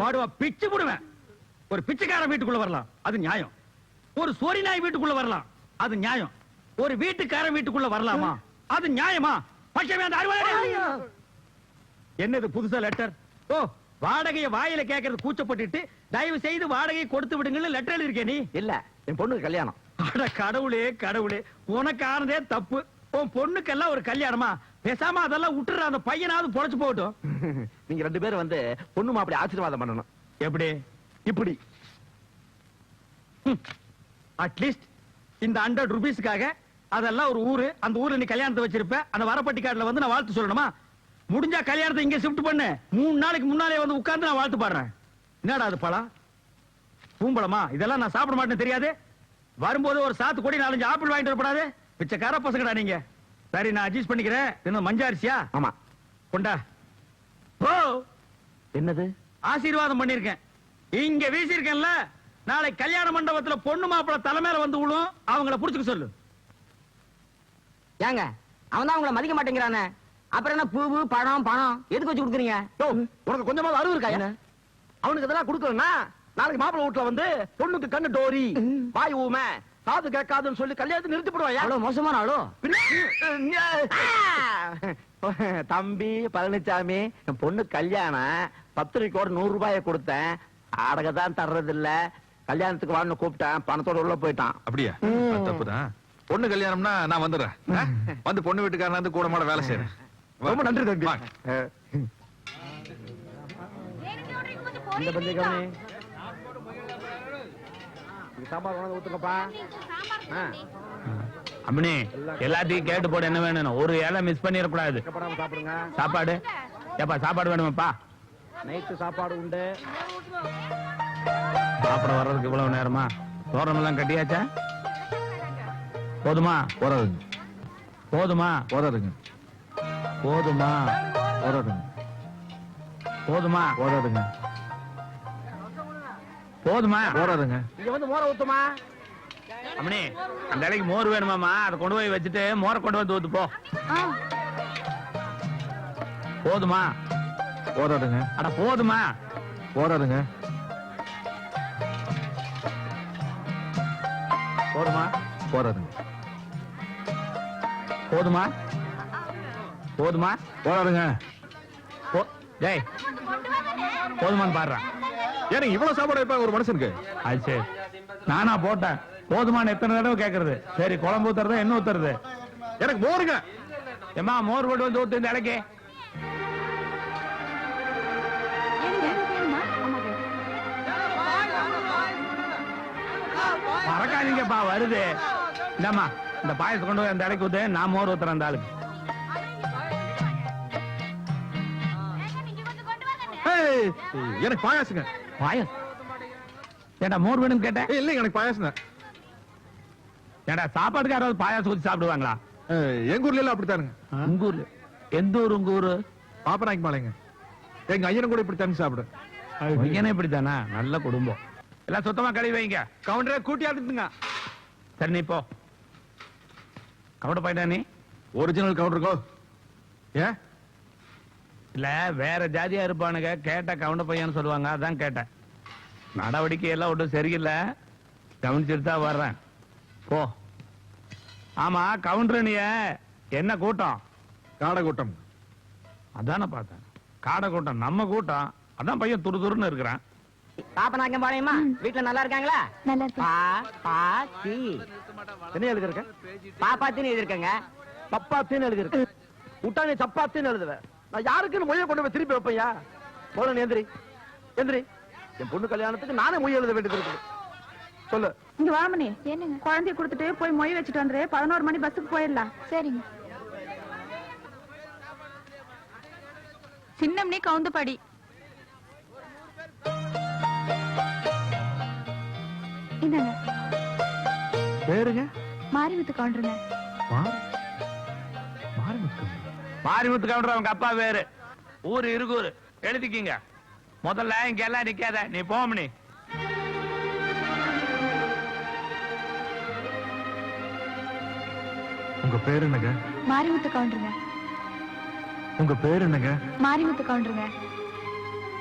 பாடுவா பிச்சு போடுவேன். ஒரு பிச்சைக்காரன் வீட்டுக்குள்ள வரலாம் அது நியாயம். ஒரு சோரி நாய் வீட்டுக்குள்ள வரலாம் அது நியாயம். ஒரு வீட்டுக்காரன் வீட்டுக்குள்ள வரலாமா அது நியாயமா? பச்சை அந்த என்னது புதுசா லெட்டர் ஓ வாடகைய வாயில கேக்குறது கூச்சப்பட்டுட்டு தயவு செய்து வாடகையை கொடுத்து விடுங்கன்னு லெட்டர் எழுதிருக்கே நீ? இல்ல என் பொண்ணுக்கு கல்யாணம். அட கடவுளே கடவுளே. உனக்கு ஆனதே தப்பு. உன் பொண்ணுக்கெல்லாம் ஒரு கல்யாணமா? பேசாம அதெல்லாம் விட்டுற அந்த பையனாவது பொழைச்சு போகட்டும். நீங்க ரெண்டு பேரும் வந்து பொண்ணு மாப்பிளை ஆசீர்வாதம் பண்ணணும். எப்படி? இப்படி. அட்லீஸ்ட் இந்த ஹண்ட்ரட் ருபீஸ்க்காக அதெல்லாம் ஒரு ஊரு அந்த ஊர்ல நீ கல்யாணத்தை வச்சிருப்ப அந்த வரப்பட்டி கார்டுல வந்து நான் வாழ்த்து சொல்லணுமா? முடிஞ்சா கல்யாணத்தை இங்க ஷிஃப்ட் பண்ணு. மூணு நாளைக்கு முன்னாலே வந்து உட்கார்ந்து நான் வாழ்த்து பாடுறேன். என்னடா அது பழம்? பூம்பழமா? இதெல்லாம் நான் சாப்பிட மாட்டேன்னு தெரியாது? வரும்போது ஒரு சாத்து கொடி நாலஞ்சு ஆப்பிள் வாங்கிட்டு வரப்படாது? பிச்சைக்கார பசங்கடா நீங்க. சரி நான் அட்ஜஸ்ட் பண்ணிக்கிறேன். இன்னும் மஞ்ச அரிசியா? ஆமா. கொண்டா. ஓ என்னது? ஆசீர்வாதம் பண்ணிருக்கேன் இங்க வீசிருக்கேன்ல நாளை கல்யாண மண்டபத்துல பொண்ணு மாப்பிள தலைமையில வந்து விழும் அவங்கள புடிச்சுக்க சொல்லு. ஏங்க அவன் தான் உங்களை மதிக்க மாட்டேங்கிறானே. அப்புறம் என்ன பூவு பழம் பணம்? எதுக்கு வச்சு கொடுக்குறீங்க? உனக்கு கொஞ்சமாவது அறிவு இருக்கா என்ன? அவனுக்கு இதெல்லாம் கொடுக்கலன்னா நாளைக்கு மாப்பிள்ளை வீட்டுல வந்து பொண்ணுக்கு கண்ணு டோரி. வாய் ஊமை. காது கேட்காதுன்னு சொல்லி கல்யாணத்தை நிறுத்தி போடுவாயா? அவ்வளவு மோசமான ஆளோ? தம்பி பழனிசாமி என் பொண்ணு கல்யாணம். பத்திரிக்கையோட நூறு ரூபாய கொடுத்தேன். அடக தான் தர்றது இல்ல கல்யாணத்துக்கு வான்னு கூப்பிட்டேன். பணத்தோட உள்ள போயிட்டான். அப்படியா? தப்புதான். பொண்ணு கல்யாணம்னா நான் வந்துடுறேன்? வந்து பொண்ணு வீட்டுக்காரன் வந்து கூட மாட வேலை செய்யறேன். ரொம்ப நன்றி தம்பி வா. அஹ், இந்த பந்தி கவனி இது சாம்பார் கொண்டாந்து ஊத்துங்கப்பா. ஆ, அம்மனி எல்லாத்தையும் கேட்டு போட என்ன வேணும் ஒரு இலை மிஸ் பண்ணிடக்கூடாது. சாப்பிடுங்க. சாப்பாடு? ஏப்பா சாப்பாடு வேணுமாப்பா? நைட்டு சாப்பாடு உண்டு. சாப்பிட வர்றதுக்கு இவ்வளவு நேரமா? தோரணம் எல்லாம் கட்டியாச்சா? போதுமா? போறாதுங்க போதுமா? போறாதுங்க போதுமா? போறாதுங்க போதுமா? போறாதுங்க போதுமா? போறாதுங்க இங்க வந்து மோர ஊத்துமா? அம்மனி அந்த இலைக்கு மோர் வேணுமாமா அதை கொண்டு போய் வச்சுட்டு மோரை கொண்டு வந்து ஊத்து போ. போதுமா? போறாதுங்க அட போதுமா? போறாதுங்க போதுமா? போறாதுங்க போதுமா? போதுமா? போறாதுங்க போ டேய். போதுமான்னு பாடுறான் ஏனுங்க இவ்வளவு சாப்பாடு வைப்பாங்க ஒரு மனுஷனுக்கு? அது சரி. நானா போட்டேன். போதுமான்னு எத்தனை தடவை கேக்குறது? சரி குழம்பு ஊத்துறதா என்ன ஊத்துறது? எனக்கு மோருங்க. ஏமா மோர் போட்டு வந்து ஊத்து இந்த இலைக்கு. மறக்காதீங்கப்பா வருது. இந்தாம்மா இந்த பாயசம் கொண்டு போய் அந்த இலைக்கு ஊத்து. நான் மோர் ஊத்துறேன் அந்த ஆளுக்கு. எனக்கு பாயாசுங்க. பாயசம் ஏண்டா மோர் வேணும்னு கேட்டேன்? இல்லைங்க எனக்கு பாயாசுங்க ஏண்டா சாப்பாட்டுக்கு யாராவது பாயாசம் ஊத்தி சாப்பிடுவாங்களா? எங்க ஊர்ல எல்லாம் அப்படித்தானுங்க? உங்க ஊர்ல எந்த ஊர் உங்க ஊரு? பாப்பனாய்க்கு மாலைங்க எங்க ஐயனும் கூட இப்படி தண்ணி சாப்பிடு பையனே இப்படித்தானா? நல்ல குடும்பம். எல்லாம் சுத்தமா கழுவி வைங்க. கவுண்டரே கூட்டி ஆடுத்துங்க சரி நீ போ. கவுண்ட போயிட்டா நீ? ஒரிஜினல் கவுண்டருக்கோ ஏன்? இல்ல வேற ஜாதியா இருப்பானுங்க. கேட்ட கவுண்ட பையன் சொல்லுவாங்க. அதான் கேட்டேன். நடவடிக்கை எல்லாம் ஒன்றும் சரியில்லை. கவனிச்சுட்டு தான் வர்றேன். போ. ஆமா கவுண்டர் நீ என்ன கூட்டம்? காடை கூட்டம் அதானே பார்த்தேன். காடை கூட்டம் நம்ம கூட்டம். அதான் பையன் துரு துருன்னு இருக்கிறான். பாப்பனாக்கம் பாளையமா வீட்டுல நல்லா இருக்காங்களா? நல்லா இருக்கு. பா பா தி. என்ன எழுதிருக்க பாப்பாத்தின்னு எழுதிருக்கங்க சப்பாத்தின்னு எழுதிருக்கு விட்டா நீ சப்பாத்தின்னு எழுதுவ. நான் யாருக்குன்னு மொழியை கொண்டு போய் திருப்பி வைப்பையா போல எந்திரி. எந்திரி. என் பொண்ணு கல்யாணத்துக்கு நானே மொழி எழுத வேண்டியது இருக்குது. சொல்லு. இங்க வாமணி என்னங்க? குழந்தைய கொடுத்துட்டு போய் மொய் வச்சுட்டு வந்துரு. பதினோரு மணி பஸ்ஸுக்கு போயிடலாம். சரிங்க. சின்னம்னி கவுந்து படி இந்தாங்க பேருங்க? மாரிமுத்து கவுண்டருங்க. மாரிமுத்து கவுண்டர்? அவங்க அப்பா வேறு. ஊரு இருகூர். எழுதிக்கிங்க. முதல்ல இங்க எல்லாம் நிக்காத. நீ போமணி உங்க பேர் என்னங்க? மாரிமுத்து கவுண்டருங்க உங்க பேர் என்னங்க? மாரிமுத்து கவுண்டருங்க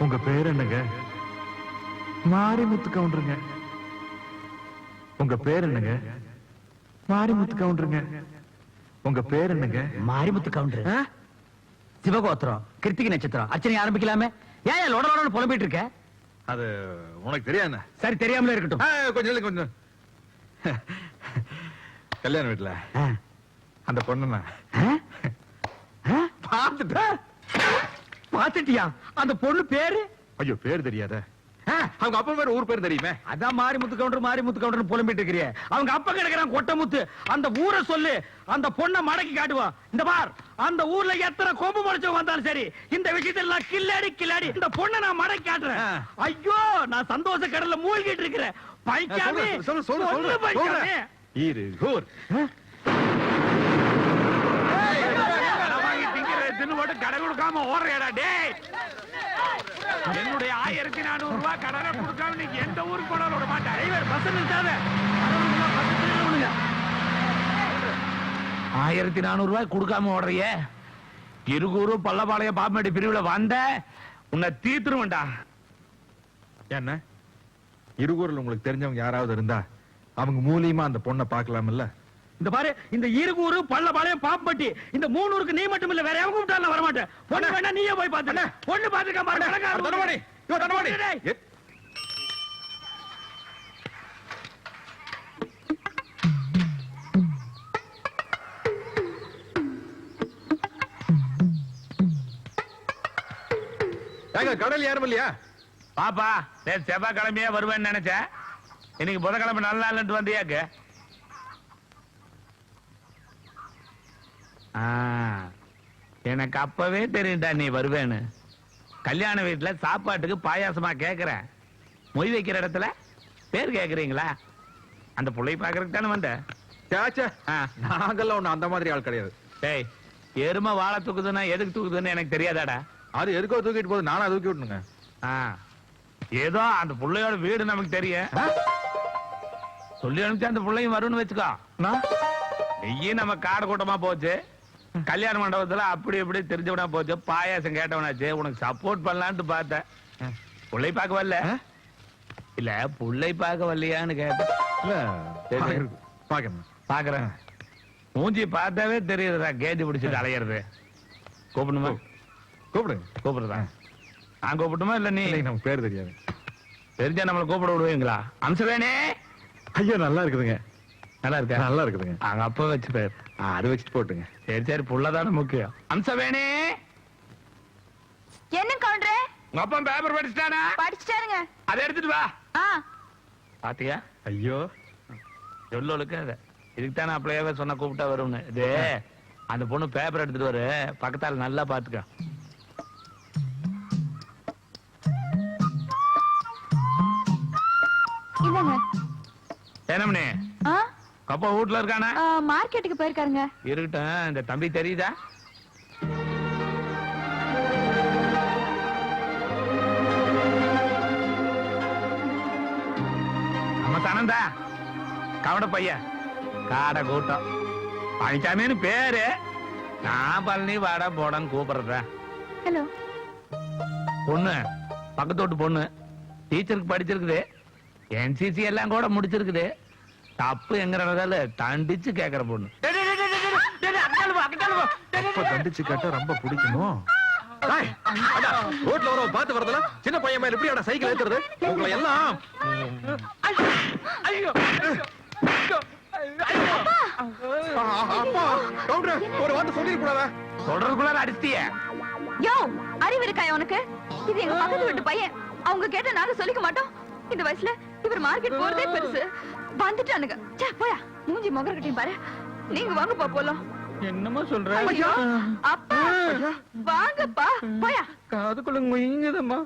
உங்க பேர் என்னங்க? மாரிமுத்து கவுண்டருங்க உங்க பேர் என்னங்க? மாரிமுத்து கவுண்டருங்க உங்க பேர் என்னங்க? மாரிமுத்து கவுண்டர். சிவகோத்திரம் கிருத்திகை நட்சத்திரம். அர்ச்சனை ஆரம்பிக்கலாமே? ஏன் லொட லொடன்னு புலம்பிட்டு இருக்க? அது உனக்கு தெரியாது சரி தெரியாமலே இருக்கட்டும். கொஞ்சம் இல்ல, கொஞ்சம். கல்யாண வீட்டுல. அந்த பொண்ணு? ஆ? பாத்துட்டியா அந்த பொண்ணு பேரு? ஐயோ பேர் தெரியாத. அவங்க அப்பா பேர் ஊர் பேர் தெரியுமே? அதான் மாரிமுத்து கவுண்டர் மாரிமுத்து கவுண்டர் புலம்பிட்டு இருக்கிறிய. அவங்க அப்பா கிடக்குறான் கொட்டமுத்து. அந்த ஊரை சொல்லு. அந்த பொண்ணை மடக்கி காட்டுவான் இந்த பார் அந்த ஊர்ல எத்தனை கொம்பு முளைச்சவங்க வந்தாலும் சரி இந்த விஷயத்துல நான் கில்லாடி கில்லாடி. இந்த பொண்ணை நான் மடக்கி காட்டுறேன். ஐயோ நான் சந்தோஷ கடல்ல மூழ்கிட்டு இருக்கிறேன். பைக்காமி சொல்லு சொல்லு சொல்லு இரு போட்டு கடை கொடுக்காம ஓடுறேடா டே என்னுடைய ஆயிரத்தி நானூறு ரூபாய் கடனை கொடுக்காம நீ எந்த ஊருக்கு போனாலும் விட மாட்டேன். டிரைவர் பஸ் நிறுத்தாத ஆயிரத்தி நானூறு ரூபாய் கொடுக்காம ஓடுறிய? இருகூரு பல்லபாளையம் பாப்பமேடு பிரிவுல வந்த உன்னை தீத்துருவண்டா என்ன? இருகூரில் உங்களுக்கு தெரிஞ்சவங்க யாராவது இருந்தா அவங்க மூலியமா அந்த பொண்ணை பார்க்கலாம்ல இந்த பாரு இந்த இருகூரு பள்ளபாளையம் பாப்பட்டி இந்த மூணூருக்கு நீ மட்டும் இல்ல வேற எவங்க கூப்பிட்டாலும் வர மாட்டேன் பொண்ணு வேணா நீயே போய் பாத்து பொண்ணு பாத்துக்க கடல் யாரும் இல்லையா? பாப்பா நேத்து செவ்வாய்க்கிழமையா வருவேன்னு நினைச்சேன். இன்னைக்கு புதன்கிழமை நல்ல நாள்னு வந்தியாக்கு. எனக்கு அப்பவே தெரியும்டா நீ வருவேன்னு. கல்யாண வீட்டுல சாப்பாட்டுக்கு பாயாசமா கேக்குறேன் மொய் வைக்கிற இடத்துல பேர் கேக்குறீங்களா? அந்த புள்ளை பாக்குறதுக்கு தானே வந்த. நாங்கெல்லாம் ஒண்ணு அந்த மாதிரி ஆள் கிடையாது. டேய் எருமை வாழை தூக்குதுன்னா எதுக்கு தூக்குதுன்னு எனக்கு தெரியாதாடா? அது எதுக்கோ தூக்கிட்டு போகுது நானா தூக்கி விட்டுனுங்க. ஆ. ஏதோ அந்த புள்ளையோட வீடு நமக்கு தெரியும். சொல்லி அனுப்பிச்சு அந்த புள்ளையும் வரும்னு வச்சுக்கோ. நெய்யும் நம்ம காடு கூட்டமா போச்சு. கல்யாண மண்டபத்துல அப்படி இப்படி தெரிஞ்சவனா போச்சு. பாயாசம் கேட்டவனாச்சு. உனக்கு சப்போர்ட் பண்ணலான்ட்டு பார்த்தேன். புள்ளை பார்க்க வரல. இல்ல புள்ளை பார்க்க வரலையான்னு கேட்டேன். பாக்கணும் பாக்குறேன் மூஞ்சி பார்த்தாவே தெரியுதுடா கேஜி பிடிச்சிட்டு அலையிறது. கூப்பிடணுமா? கூப்பிடுங்க கூப்பிடுறதா? நான் கூப்பிட்டுமா இல்ல நீ? நமக்கு பேர் தெரியாது. தெரிஞ்சா நம்மளை கூப்பிட விடுவீங்களா? அம்சவேணே. ஐயோ நல்லா இருக்குதுங்க. நல்லா இருக்கா நல்லா இருக்குதுங்க அங்க அப்பா வச்சு பேர் ஆ, அது வச்சுட்டு போட்டுங்க சரி சரி புள்ளதான முக்கியம். அம்சவேணே! என்ன கவுண்டரே? உங்க அப்பா பேப்பர் படிச்சுட்டானா? படிச்சுட்டாருங்க. அதை எடுத்துட்டு வா. ஆ. பாத்தியா? ஐயோ. சொல்லலுக்கு அத. இதுக்கு தானே அப்படியே சொன்ன கூப்பிட்டா வரும்னு. இது அந்த பொண்ணு பேப்பர் எடுத்துட்டு வரு. பக்கத்தால நல்லா பாத்துக்க. இந்தாங்க கப்பா வீட்டுல இருக்கானா? மார்க்கெட்டுக்கு போயிருக்காருங்க. இருக்கட்டும் இந்த தம்பி தெரியுதா? நம்ம தனந்தா கவட பையன் காடை கூட்டம். பழனிசாமின்னு பேரு. நான் பழனி வாடா போடான்னு கூப்பிடுறேன். ஹலோ. பொண்ணு பக்கத்து வீட்டு பொண்ணு டீச்சருக்கு படிச்சிருக்குது. என்சிசி எல்லாம் கூட முடிச்சிருக்குது. தப்பு எங்கிறதால தண்டிச்சு கேக்குற பொண்ணு. அப்ப தண்டிச்சு கேட்டா ரொம்ப அடா, ரோட்ல வர பாத்து வரதுல சின்ன பையன் மேல எப்படி சைக்கிள் ஏத்துறது? உங்களை எல்லாம் ஐயோ ஆ, அப்பா கவுண்டர் ஒரு வார்த்தை சொல்லிட கூடாதா? தொடர்புக்குள்ள அடிச்சிய யோ அறிவு இருக்கா உனக்கு? இது எங்க பக்கத்து வீட்டு பையன். அவங்க கேட்ட நாங்க சொல்லிக்க மாட்டோம். இந்த வயசுல இவர் மார்க்கெட் போறதே பெருசு. வந்துட்டானுங்க. போயா. மூஞ்சி முகர்கிட்டயும் பாரு. நீங்க வாங்கப்பா போலாம். என்னமோ சொல்ற? அப்பா வாங்கப்பா போயா. காதுக்குள்ள முயங்குதம்மா.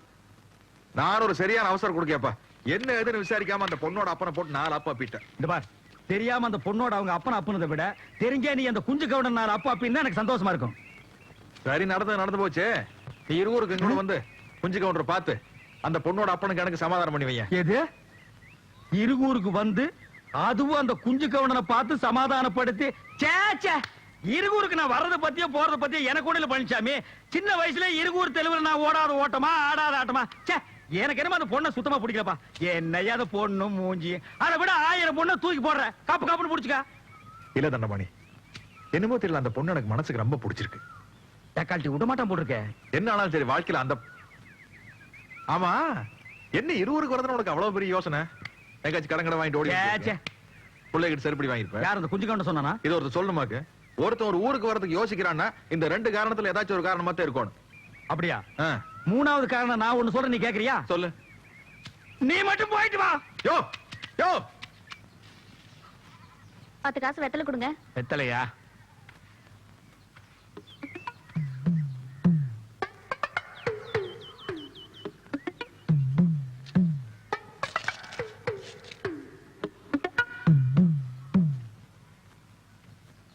நான் ஒரு சரியான அவசரம் கொடுக்கப்பா. என்ன ஏதுன்னு விசாரிக்காம அந்த பொண்ணோட அப்பனை போட்டு நாலு அப்பா பீட்டேன். இந்த பார். தெரியாம அந்த பொண்ணோட அவங்க அப்பன அப்புனதை விட தெரிஞ்சே நீ அந்த குஞ்சு கவுடன் நாள் அப்பா அப்படின்னு எனக்கு சந்தோஷமா இருக்கும். சரி நடந்து நடந்து போச்சு. நீ இருவருக்கு இங்க வந்து குஞ்சு கவுண்டர் பார்த்து அந்த பொண்ணோட அப்பனுக்கு எனக்கு சமாதானம் பண்ணி வையேன். எது? இருகூருக்கு வந்து அதுவும் அந்த குஞ்சு கவுண்டனை பார்த்து சமாதானப்படுத்தி சே சே இருகூருக்கு நான் வர்றத பத்தியோ போறத பத்தியோ எனக்கு இல்ல பழனிசாமி சின்ன வயசுல இருகூர் தெலுங்குல நான் ஓடாத ஓட்டமா ஆடாத ஆட்டமா. சே எனக்கு என்னமோ அந்த பொண்ணை சுத்தமா பிடிக்கலப்பா. என்னையா அந்த பொண்ணு மூஞ்சி. அதை விட ஆயிரம் பொண்ணை தூக்கி போடுற காப்பு காப்புன்னு புடிச்சுக்கா. இல்ல தண்டபாணி. என்னமோ தெரியல அந்த பொண்ணு எனக்கு மனசுக்கு ரொம்ப பிடிச்சிருக்கு. தக்காளி விட மாட்டான் போட்டிருக்க. என்ன ஆனாலும் சரி வாழ்க்கையில அந்த ஆமா என்ன இருவருக்கு வரதுன்னு உனக்கு அவ்வளவு பெரிய யோசனை? எங்காச்சும் கடன் கடை வாங்கிட்டு ஓடி. பிள்ளைகிட்ட செருப்படி வாங்கிருப்பேன் யார் அந்த குஞ்சு கவுண்டன் சொன்னானா? இது ஒருத்தர் சொல்லணுமாக்கு ஒருத்தன் ஒரு ஊருக்கு வரதுக்கு யோசிக்கிறான்னா இந்த ரெண்டு காரணத்துல ஏதாச்சும் ஒரு காரணமா தான் இருக்கணும். அப்படியா? மூணாவது காரணம் நான் ஒண்ணு சொல்றேன் நீ கேக்குறியா? சொல்லு. நீ மட்டும் போயிட்டு வா. யோ யோ. பத்து காசு வெத்தலை கொடுங்க. வெத்தலையா?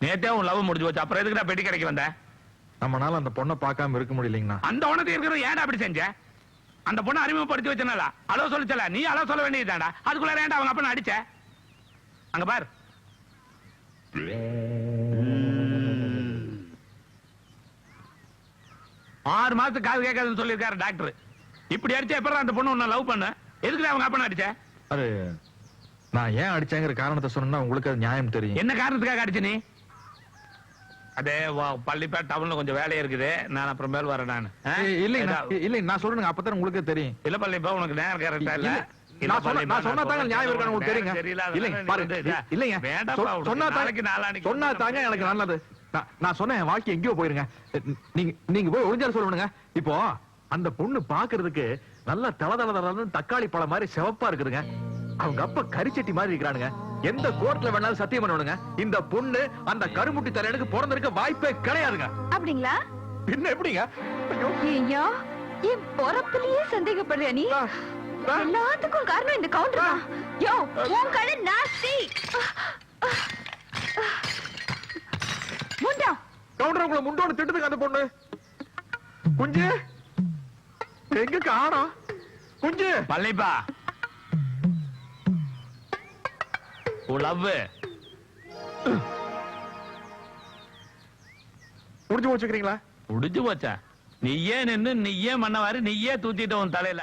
நேத்தே உன் லவ் முடிஞ்சு போச்சு. அப்புறம் எதுக்கு பெட்டி கடைக்கு வந்த? நம்மனால அந்த பொண்ணை பார்க்காம இருக்க முடியலைங்கண்ணா. அந்த உனக்கு இருக்கிறது ஏன்டா அப்படி செஞ்ச? அந்த பொண்ணை அறிமுகப்படுத்தி வச்சனால. அளோ சொல்லிச்சல. நீ அளோ சொல்ல வேண்டியதுதான்டா. அதுக்குள்ள ஏன்டா அவங்க அப்பா அடிச்ச? அங்க பார். ஆறு மாசத்துக்கு காது கேட்காதுன்னு சொல்லியிருக்காரு டாக்டர். இப்படி அடிச்சா எப்பறம் அந்த பொண்ணு உன்னை லவ் பண்ண? எதுக்கு அவங்க அப்பா அடிச்ச? அது நான் ஏன் அடிச்சேங்கிற காரணத்தை சொன்னா உங்களுக்கு அது நியாயம் தெரியும். என்ன காரணத்துக்காக அடிச்ச நீ? அதே வா- பள்ளிப்பேட் டவுன்ல கொஞ்சம் வேலை இருக்குது. நான் அப்புறம் மேல் வரேன் நான். ஏய், இல்லைங்க இல்லைங்க நான் சொல்றேங்க அப்பதான் உங்களுக்கு தெரியும். இல்ல பள்ளிப்பா உனக்கு நேரம் கரெக்டா இல்ல? இல்ல, வாழ்க்கை எங்கேயோ போயிருங்க. நீங்க போய் ஒளிஞ்சாரு சொல்லுங்க இப்போ அந்த பொண்ணு பாக்குறதுக்கு நல்ல தள தக்காளி பழம் மாதிரி சிவப்பா இருக்குதுங்க. அவங்க அப்பா கரிச்சட்டி மாதிரி இருக்கிறானுங்க. எந்த கோர்ட்ல வேணாலும் சத்தியம் பண்ணுவானுங்க. இந்த பொண்ணு அந்த கருமுட்டி தலையனுக்கு பிறந்திருக்க வாய்ப்பே கிடையாதுங்க. அப்படிங்களா? பின்ன எப்படிங்க? ஐயோ. என் பொறப்புலயே சந்தேகப்படுறியா நீ. எல்லாத்துக்கும் காரணம் இந்த கவுண்டர் தான். யோ உன் கடை நாஸ்தி முண்டா. கவுண்டர் உங்களை முண்டோடு திட்டுதுங்க அந்த பொண்ணு. குஞ்சு. எங்க காணோம் குஞ்சு. பள்ளிப்பா உன் லவ் முடிஞ்சு வச்சுக்கிறீங்களா முடிஞ்சு போச்சா? நீயே நின்னு நீயே மண்ணவாரு நீயே தூத்திட்ட உன் தலையில.